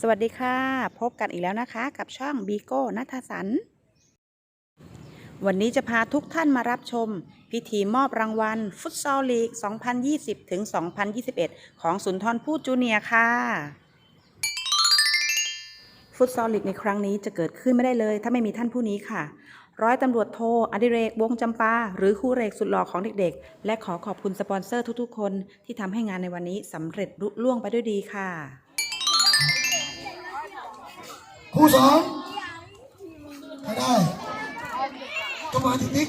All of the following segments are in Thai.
สวัสดีค่ะ พบกันอีกแล้วนะคะ กับช่องบีโก้นัทสัน วันนี้จะพาทุกท่านมารับชม พิธีมอบรางวัล ฟุตซอลลีก 2020 ถึง 2021 ของสุนทรภู่จูเนียร์ค่ะ ฟุตซอลลีกในครั้งนี้จะเกิดขึ้นไม่ได้เลย ถ้าไม่มีท่านผู้นี้ค่ะ ร้อยตำรวจโทอดิเรกวงจำปา หรือครูเรกสุดหล่อของเด็กๆ และขอขอบคุณสปอนเซอร์ทุกๆ คนที่ทำให้งานในวันนี้สำเร็จลุล่วงไปด้วยดีค่ะ คู่สองไม่ได้ก็มาที่ติ๊ก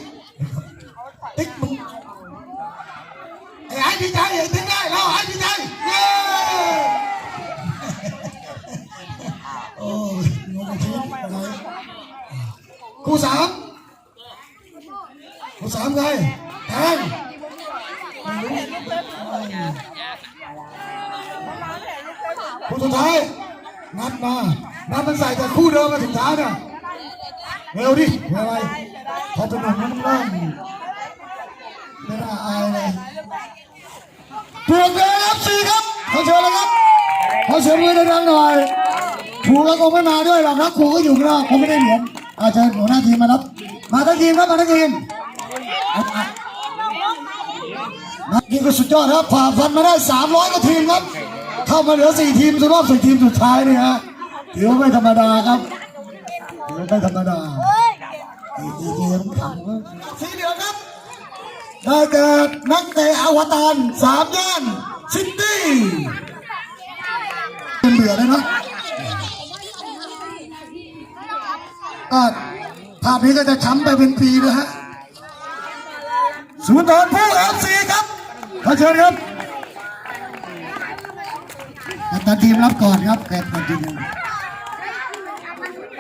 ติ๊กมึงไอ้ไอ้ดีใจไอ้ติ๊กได้ มันใส่แต่คู่เดิมมาถึงเท้าเนี่ยเร็วดิเร็วไปพอเป็นหนุ่มมันเริ่มไม่น่าอายเลยปวดเลยครับสี่ครับขอเชิญเลยครับขอเสียงมือดังๆหน่อยครูก็คงไม่มาด้วยหรอกนะครูก็อยู่ข้างนอกคงไม่ได้เหรียญอาจารย์หัวหน้าทีมมารับ มาทั้งทีมครับมาทั้งทีมอะอะนัดนี้ก็สุดยอดครับผ่าฟันมาได้300กว่าทีมครับ เข้ามาเหลือ4ทีมสุดรอบสี่ทีมสุดท้ายนี่ฮะ ถือว่าไม่ธรรมดาครับถือว่าไม่ธรรมดาอีกทีเกมขังสีเหลืองครับ ได้แก่นักเตะอวตารสามย่านซิตี้เป็นเบื่อเลยนะก็ภาพนี้ก็จะช้ำไปเป็นปีนะฮะศูนทอนผู้เอฟซีครับขอเชิญครับกัปตันทีมรับก่อนครับกัปตันทีม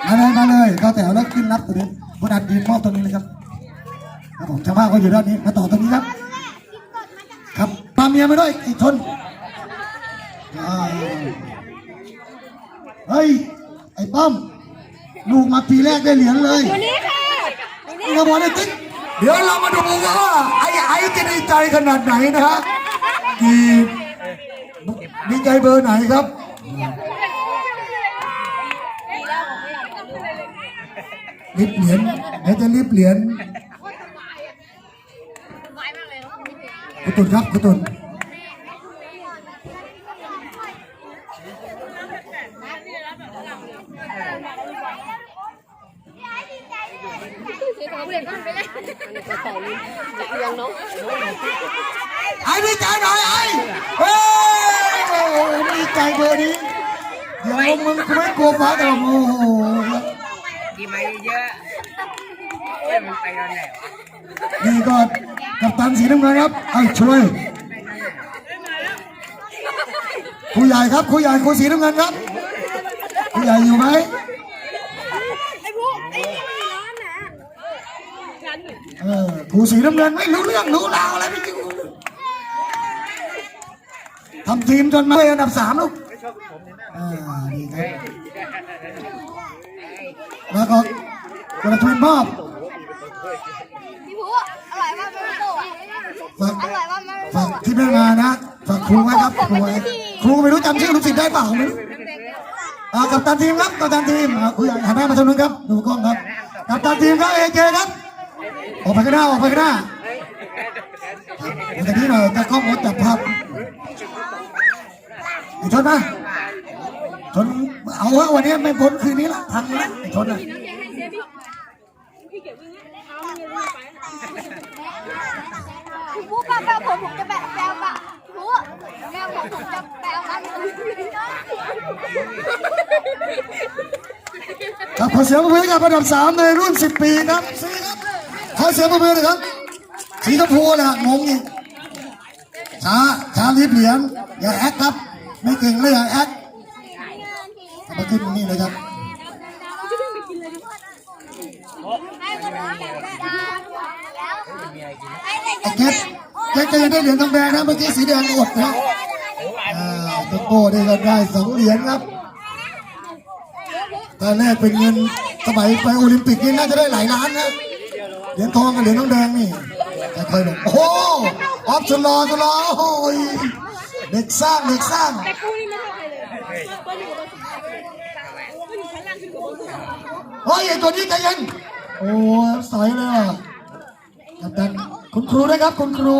มาเลยมาเลยเข้าแถวแล้วขึ้นรับตัวนี้ผู้ดันทีมมอบตรงนี้เลยครับครับผมชาวบ้านก็อยู่ด้านนี้มาต่อตรงนี้ครับ ครับตามเมียมาด้วยอีกทนอ่าเฮ้ยไอ้ป้อมลูกมาปีแรกได้เหรียญเลยนี่ครับบอลไอ้ติ๊กเดี๋ยวเรามาดูกันว่าไอ้ไอ้จะดีใจขนาดไหนนะฮะกี่ดีใจเบอร์ไหนครับ รีบเหรียญเดี๋ยวจะรีบเหรียญคุณตุนครับคุณตุนไอ้ดีใจหน่อยไอ้เฮ้ยดีใจเบอร์นี้เดี๋ยวมึงกูไม่กลัวฟ้าแต่โอ้โห ดีไหมเยอะเอ้ยมันไปตอนไหนวะนี่ก็กับตันสีน้ำเงินครับเอาช่วยครูใหญ่ครับครูใหญ่ครูสีน้ำเงินครับครูใหญ่อยู่ไหมเออครูสีน้ำเงินไม่รู้เรื่องรู้ราวอะไรไม่รู้ทำทีมจนมาเป็นอันดับสามลูกอ่าดีครับ แล้วก็กระทุนมอบพี่ผู้อร่อยมากพี่ผู้อะฝากอร่อยมากมากฝากที่แม่งานนะฝากครูไว้ครับครูไว้ครูไม่รู้จำชื่อลูกศิษย์ได้เปล่าไม่รู้อ่ากับตันทีมครับกับตันทีมอ่าคุยหันหน้ามาทางนู้นครับดูกล้องครับกับตันทีมครับเอเจครับออกไปข้างหน้าออกไปข้างหน้ามาทางนี้หน่อยตากล้องรถจับภาพไอ้ชนนะ ชนเอาวะวันนี้ไม่พ้นคืนนี้ละทันละไอ้ชนนะพี่ผู้แปลแปลผมผมจะแปลแปลปะผู้แปลผมผมจะแปลมันครับขอเสียงปรบมือกับอันดับสามในรุ่น10ปีครับสีครับขอเสียงปรบมือหนะครับสีชมพูนะงงอีกช้าช้ารีบเหรียญอย่าแอคครับ ไม่เก่งเลยอย่าแอค มาขึ้นตรงนี้เลยครับให้หมดเลยแล้วไอ้เจ็ดเจ็ดก็ยังได้เหรียญทองแดงนะเมื่อกี้สีแดงอดนะอ่าตัวโก้ได้ก็ได้สองเหรียญครับตอนแรกเป็นเงินสมัยไปโอลิมปิกนี่น่าจะได้หลายล้านนะเหรียญทองกับเหรียญทองแดงนี่แต่เคยบอกโอ้โหออฟชะลอชะลอโอ้ย เด็กสร้างเด็กสร้างแต่คู่นี้ไม่เท่าใครเลยเฮ้ยไอ้ตัวนี้ใจเย็นโอ้สอยเลยอะกัปตันคุณครูนะครับคุณครู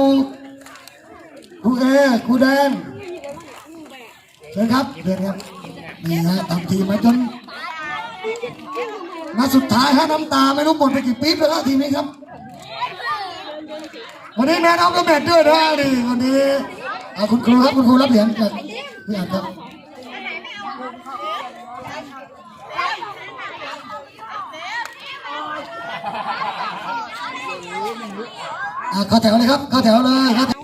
ครูเอครูแดงเชิญครับเชิญครับนี่ฮะทำทีมมาจนนัดสุดท้ายฮะน้ำตาไม่รู้หมดไปกี่ปี๊บแล้วทีมนี้ครับ วันนี้แม่น้องก็เบ็ดด้วยนะนี่วันนี้ เอาคุณครูครับคุณครูรับเหรียญจากพี่อัดครับอ่าเข้าแถวเลยครับเข้าแถวเลยเข้าแถว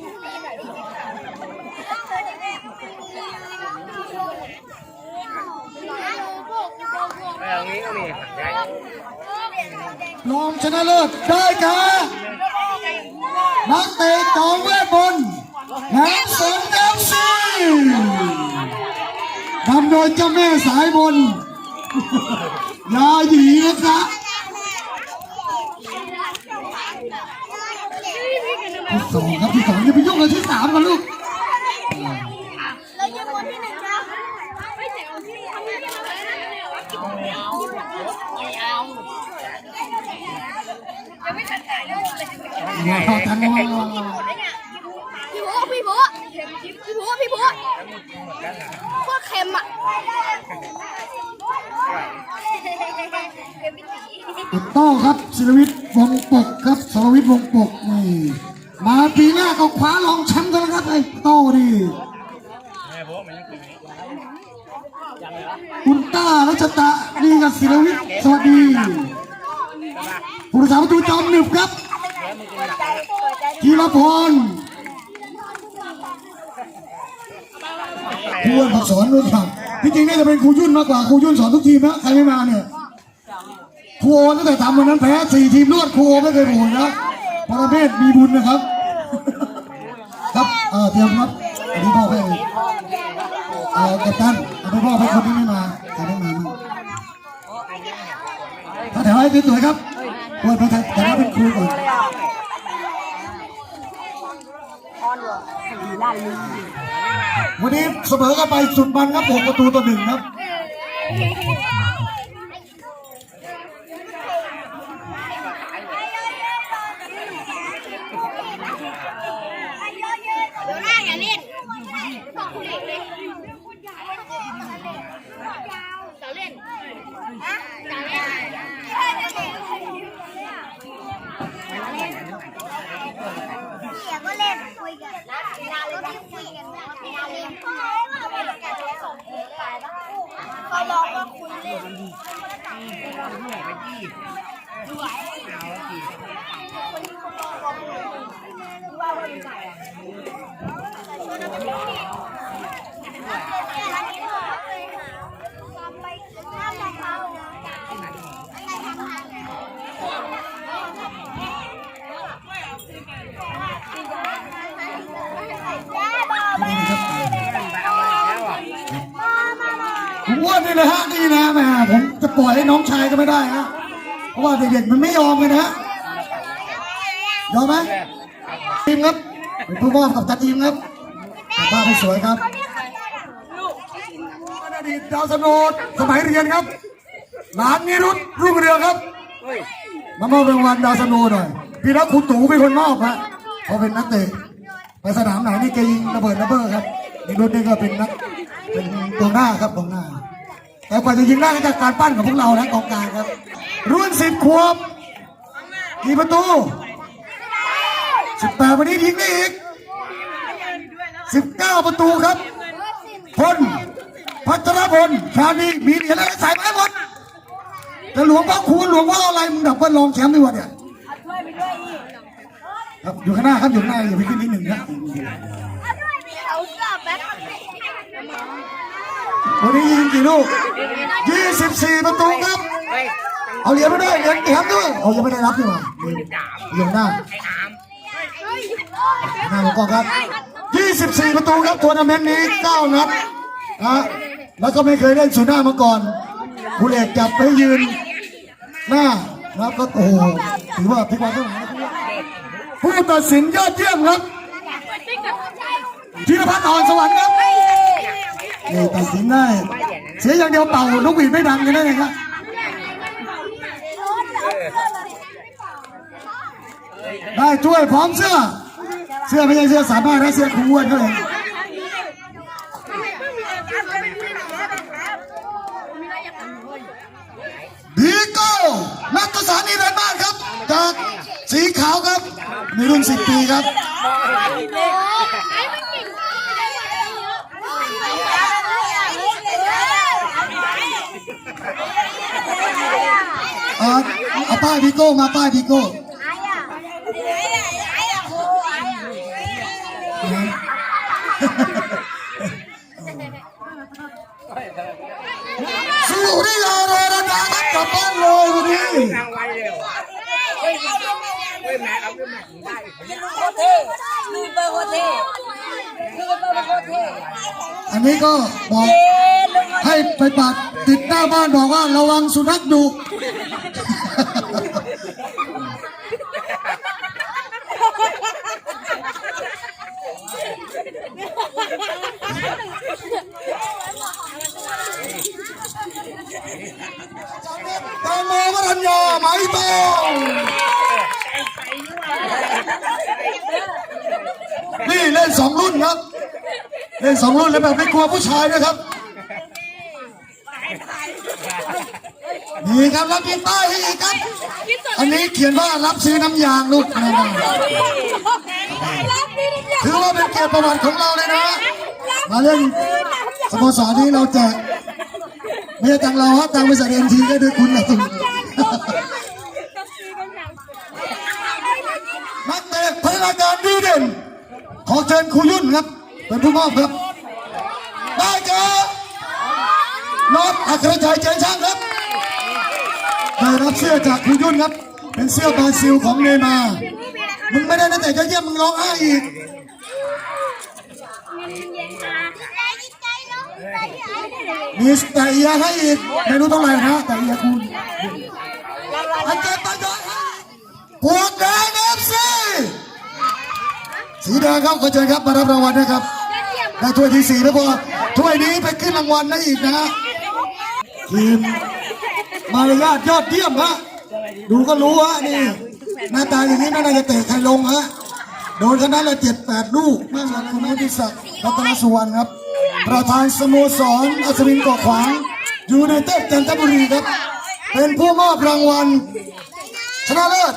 เออตรงนี้ก็มีได้รองชนะเลิศได้แก่นักเตะำโดยเจ้าแม่สายบนยาหยีนะครับที่สองครับที่สองอย่าไปยุ่งกับที่สามกันลูก เรายังคนที่หนึ่งนะไม่แต่เอาที่ทำไม่ได้ไม่เอาไม่เอายังไม่ทันถ่ายรูปเลย เข้าทันว่า พี่ผู้พี่ผู้พี่ผู้พี่ผู้โคตรเค็มอะเค็มพี่ตี ติดโต้ครับศิล วิทย์วงปกครับสรวิทย์วงปกนี่มาปีหน้าก็คว้ารองแชมป์กันแล้วครับไอ้โต้นี่คุณต้ารัชตะนี่กับศิลวิทย์สวัสดีผู้รักษาประตูจอมหนึบครับธีรพรครูอ้วนผักสอนด้วยครับที่จริงน่าจะเป็นครูยุ่นมากกว่าครูยุ่นสอนทุกทีมนะใครไม่มาเนี่ย ครูโอตั้งแต่ทำวันนั้นแพ้สี่ทีมรวดครูโอไม่เคยโผลนะปรเมศมีบุญนะครับ ครับเออเตรียมครับอันนี้พ่อให้เออกัปตันเอาไปพ่อให้คนที่ไม่มาใครไม่มาถ้าแถวให้สวยๆครับควรไปแถวแถวเป็นครูก่อนวันนี้เสมอกันไปสุดมันครับหกประตูต่อหนึ่งครับ เดี๋ยวหน้าอย่าเล่นสองคน เล่นเลยจะเล่นฮะจะเล่นเดี๋ยก็เล่นคุยกันนะเวลาเราที่คุยกันเวลาเล่นเขากว่าสองคนไปปะเขาลองว่าคุยเล่นนี่นะครับเอาแล้วอะ ผมอ้วนนี่นะฮะนี่นะแหมผมจะปล่อยให้น้องชายก็ไม่ได้ฮะเพราะว่าเด็กๆมันไม่ยอมกันนะฮะยอมไหมทีมครับเป็นผู้มอบกับตัดทีมครับภาพให้สวยครับอ ดาวสโนดสมัยเรียนครับหลานนิรุตรุ่งเรืองครับมามอบรางวัลดาวสโนหน่อยพี่นักคุณตู่เป็นคนมอบฮะเขาเป็นนักเตะไปสนามไหนนี่แกยิงระเบิดระเบ้อครับนิรุตนี่ก็เป็นนักเป็นกองหน้าครับกองหน้า แต่กว่าจะยิงได้ก็จากการปั้นของพวกเรานะกองกลางครับ รุ่นสิบขวบกี่ประตูสิบแปดวันนี้ยิงได้อีกสิบเก้าประตูครับพล พัชรพลชานีมีเหรียญอะไรใส่ไม้หมดแต่หลวงพ่อคูณหลวงพ่ออะไรมึงดับเบิลรองแชมป์ดีกว่าเนี่ยครับอยู่ข้างหน้าครับอยู่ข้างหน้าอย่าไปขึ้นนิดหนึ่งครับเอากลับแบ็ควันนี้ยิงกี่ลูกยี่สิบสี่ประตูครับ เอาเหรียญมาด้วยเหรียญแถมด้วยเอายังไม่ได้รับดีกว่าเหรียญหน้าไอ้าหน้าของกอครับ24ประตูครับทัวร์นาเมนต์นี้9นัด นะแล้วก็ไม่เคยเล่นศูนย์หน้ามาก่อนผู้เอกจับไปยืนหน้าแล้วก็โอ้โหถือว่าพิกวาเท่าไหร่ผู้ตัดสินยอดเยี่ยมครับธีรพัฒน์อ่อนสวรรค์ครับนี่ตัดสินได้ เสียอย่างเดียวเป่านกหวีดไม่ดังกันได้ไงครับได้ช่วยพร้อมเสื้อ เสื้อไม่ใช่เสื้อสามารถนะเสื้อครูอ้วนเขาเอง บีโก้นักกษานีรันบ้านครับ จากสีขาวครับ ในรุ่น10ปีครับเออเอาป้ายบีโก้มาป้ายบีโก้สุริยาโรรดาครับกลับบ้าน เลยวันนี้ทางไวเร็วเฮ้ยเฮ้ยแม่เอาขึ้นมาถึงได้โคตรเท่ลูกเบอร์โคตรเท่ลูกเบอร์โคตรเท่อันนี้ก็บอกให้ไปปัดติดหน้าบ้านบอกว่าระวังสุนัขดุ แตงโม วรัญญาไหมโตนี่เล่นสองรุ่นครับ เล่นสองรุ่นแล้วแบบไม่กลัวผู้ชายนะครับนี่ครับรับกินป้ายให้อีกครับ อันนี้เขียนว่ารับซื้อน้ำยางลูกนะถือว่าเป็นเกียรติประวัติของเราเลยนะ มาเล่นสโมสรนี้เราแจกไม่ใช่ตังเราฮะตังบริษัทเอ็นทีก็ด้วยคุณนะคุณนักเตะพัฒนาการดีเด่น ข อเชิญครูยุ่นครับ เป็นผู้มอบครับ ได้เจอน็อตอัครชัยเจนช่างครับได้รับเสื้อจากครูยุ่นครับ เป็นเสื้อบราซิลของเนย์มาร์มึงไม่ได้นักเตะยอดเยี่ยมมึงร้องไห้อีกมีแต่เอียให้อีกไม่รู้เท่าไหร่นะแต่เอียคุณอันเจ็บประโยชน์ให้พวกแดงเอฟซี สีแดงครับขอเชิญครับมารับรางวัลนะครับได้ถ้วยที่สี่แล้วพอถ้วยนี้ไปขึ้นรางวัลได้อีกนะฮะทีมมารยาทยอดเยี่ยมฮะดูก็รู้ฮะนี่หน้าตาอย่างนี้ไม่น่าจะเตะใครลงฮะโดนคณะละเจ็ดแปดลูกแม่งคุณวุฒิศักดิ์รัตนสุวรรณครับ ประธานสโมสรอัศวินเกาะขวางอยู่ในเต้จันทบุรีครับ เป็นผู้มอบรางวัล ชนะเลิศ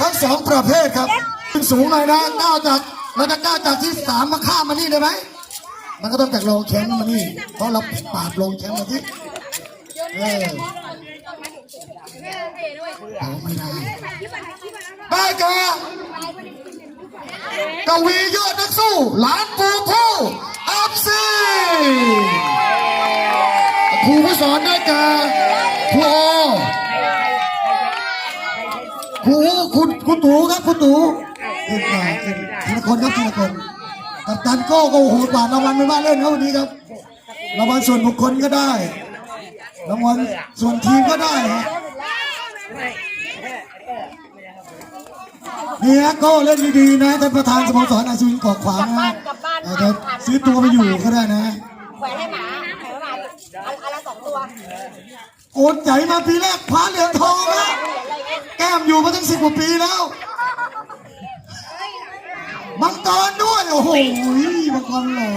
ทั้งสองประเภทครับขึ้นสูงหน่อยนะก้าวจาก เราจะก้าวจากที่สามมาข้ามมานี่ได้ไหม มันก็ต้องจากรองแชมป์มานี่ เพราะเราปราบรองแชมป์มาที่เออเอาไม่ได้ได้แก่กวียอดนักสู้หลานปู่ผู้อัพซีครูผู้สอนได้แก่ครูครูคุณคุณตู่ครับคุณตู่ ขึ้นมาขึ้นทีละคนครับทีละคนกัปตันโก้ก็โอ้โหกว่ารางวัลไม่ว่าเล่นเขาวันนี้ครับรางวัลส่วนบุคคลก็ได้รางวัลส่วนทีมก็ได้ฮะนี่ฮะโก้เล่นดีๆนะท่านประธานสโมสรอาชีพเกาะขวางนะอาจจะซื้อตัวไปอยู่ก็ได้นะแขวนให้หมาแขวนให้หมาอันอันละสองตัวโอนใจมาปีแรกคว้าเหรียญทองแล้วแก้มอยู่มาตั้งสิบกว่าปีแล้ว มังกรด้วย โอ้โหมังกรหล่อ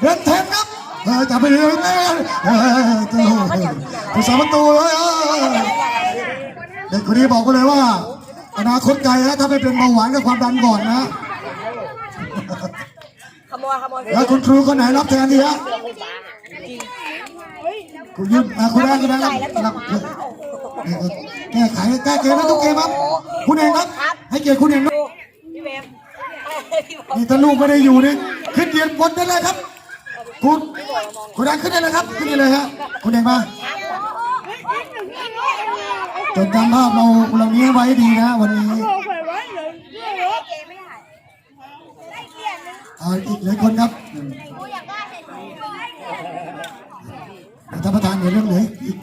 เดินเทนครับเออจับไปเลยเออเออเจ้าผู้สาประตูเลยเด็กคนนี้บอกไปเลยว่า อนาคตไกลนะถ้าไม่เป็นเบาหวานกับความดันก่อนนะขโมยขโมยแล้วคุณครูคนไหนรับแทนดีฮะคุณยิ้มคุณแรงคุณแรงรับรับแก้ไขแก้เกมนะทุกเกมครับ คุณเองครับ ให้เกียรติคุณเองนะพี่เบมนี่ถ้าลูกไม่ได้อยู่นี่ขึ้นเรียนบนได้เลยครับ คุณคุณแรงขึ้นได้เลยครับ ขึ้นได้เลยฮะคุณเองมาจดจำภาพเราเหล่านี้ไว้ให้ดีนะวันนี้เอาอีกหลายคนครับท่านประธานเดี๋ยวเรื่องเหลืออีก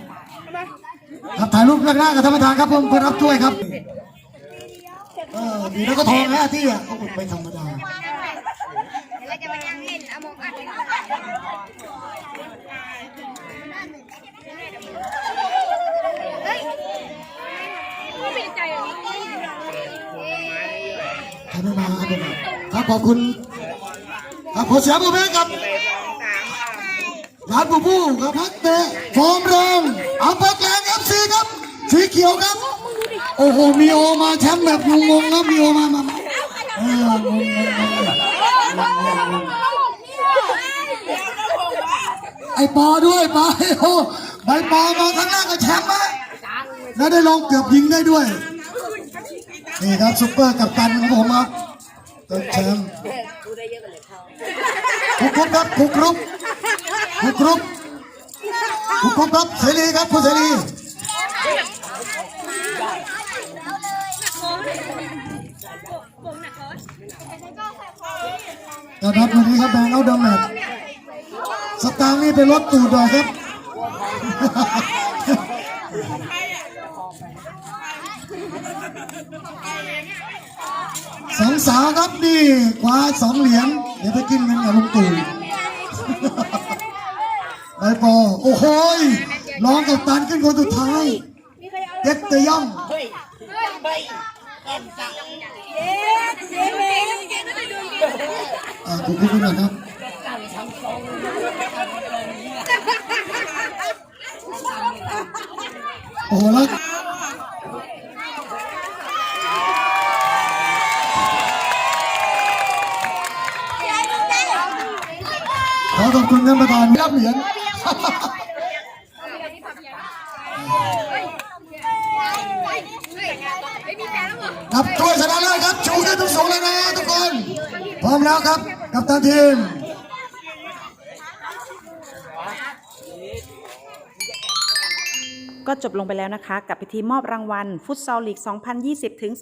ครับถ่ายรูปแรกหน้ากับท่านประธานครับผมเพื่อรับถ้วยครับเอดีแล้วก็ทองนะที่อะโอ้โหไม่ธรรมดาท่านไม่มาครับผมครับขอบคุณครับขอเสียงปรบมือกับร้านบูบูกับพักเตะฟอร์มแรงอัมเบอร์แกลงเอฟซีครับสีเขียวครับ อ้โหมีโอมาแชมป์แบบงงๆครับมีโอมามาเอองงๆไอปอด้วยปอไอโอใบปอมาครั้งแรกก็แชมป์นะแล้วได้ลงเกือบยิงได้ด้วยนี่ครับซุปเปอร์กัปตันของผมครับตัวแชมป์คุกคุกครับคุกรุกคุกรุกคุกคุกครับเสรีครับคุณเสรี นะครับวันนี้ครับแบงค์เอาดอมแมทสตางค์นี่ไปลดตูดหน่อยครับสองสาวครับนี่คว้าสองเหรียญเดี๋ยวไปกินกันกับลุงตู่ไปปอโอ้โหยร้องกับตันขึ้นคนสุดท้ายเด็กเตย่องอ่าขอบ คุณด้วยนะครับโอ้ล้วขอขอบคุณท่านประธานรับเหรียญครับถ้วยชนะเลิศครับ ชูได้ทุกสองเลยนะทุกคน พร้อมแล้วครับ กับตันทีมก็จบลงไปแล้วนะคะกับพิธีมอบรางวัล ฟุตซอลลีก 2020 ถึง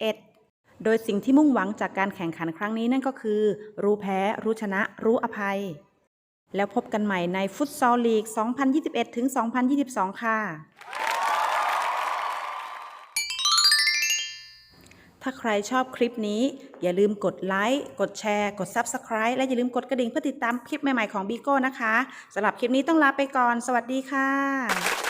2021 โดยสิ่งที่มุ่งหวังจากการแข่งขันครั้งนี้นั่นก็คือ รู้แพ้ รู้ชนะ รู้อภัย แล้วพบกันใหม่ในฟุตซอลลีก 2021 ถึง 2022 ค่ะ ถ้าใครชอบคลิปนี้ อย่าลืมกดไลค์ กดแชร์ กด Subscribe และอย่าลืมกดกระดิ่งเพื่อติดตามคลิปใหม่ ๆ ของบีโก้นะคะสำหรับคลิปนี้ต้องลาไปก่อน สวัสดีค่ะ